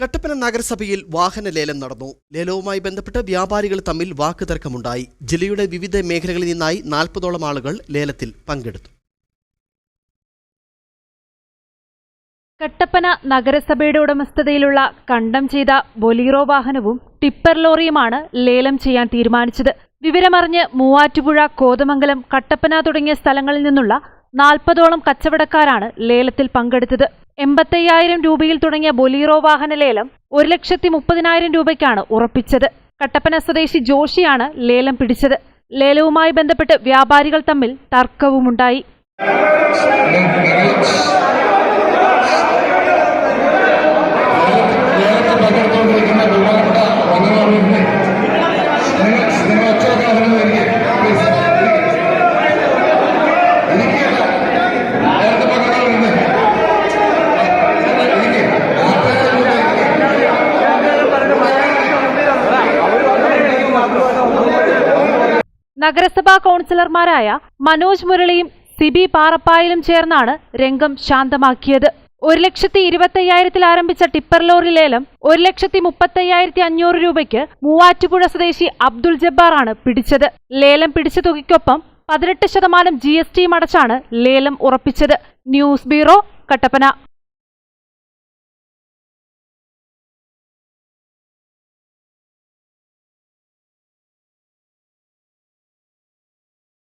കട്ടപ്പന നഗരസഭയിൽ വാഹന ലേലം നടന്നു. ലേലവുമായി ബന്ധപ്പെട്ട് വ്യാപാരികൾ തമ്മിൽ വാക്കുതർക്കമുണ്ടായി. ജില്ലയുടെ വിവിധ മേഖലകളിൽ നിന്നായി നാൽപ്പതോളം ആളുകൾ ലേലത്തിൽ പങ്കെടുത്തു. കട്ടപ്പന നഗരസഭയുടെ ഉടമസ്ഥതയിലുള്ള കണ്ടം ചെയ്ത ബൊലീറോ വാഹനവും ടിപ്പർ ലോറിയുമാണ് ലേലം ചെയ്യാൻ തീരുമാനിച്ചത്. വിവരമറിഞ്ഞ് മൂവാറ്റുപുഴ കോതമംഗലം കട്ടപ്പന തുടങ്ങിയ സ്ഥലങ്ങളിൽ നിന്നുള്ള നാൽപ്പതോളം കച്ചവടക്കാരാണ് ലേലത്തിൽ പങ്കെടുത്തത്. എൺപത്തയ്യായിരം രൂപയിൽ തുടങ്ങിയ ബൊലീറോ വാഹന ലേലം ഒരു ലക്ഷത്തി മുപ്പതിനായിരം രൂപയ്ക്കാണ് ഉറപ്പിച്ചത്. കട്ടപ്പന സ്വദേശി ജോഷിയാണ് ലേലം പിടിച്ചത്. ലേലവുമായി ബന്ധപ്പെട്ട് വ്യാപാരികൾ തമ്മിൽ തർക്കവുമുണ്ടായി. നഗരസഭാ കൗൺസിലർമാരായ മനോജ് മുരളിയും സിബി പാറപ്പായലും ചേർന്നാണ് രംഗം ശാന്തമാക്കിയത്. ഒരു ലക്ഷത്തി ഇരുപത്തയ്യായിരത്തിൽ ആരംഭിച്ച ടിപ്പർ ലോറി ലേലം ഒരു ലക്ഷത്തി മുപ്പത്തയ്യായിരത്തി അഞ്ഞൂറ് രൂപയ്ക്ക് മൂവാറ്റുപുഴ സ്വദേശി അബ്ദുൾ ജബ്ബാറാണ് പിടിച്ചത്. ലേലം പിടിച്ച തുകയ്ക്കൊപ്പം പതിനെട്ട് ശതമാനം ജി എസ് ടിയും അടച്ചാണ് ലേലം ഉറപ്പിച്ചത്. News bureau Kattappana.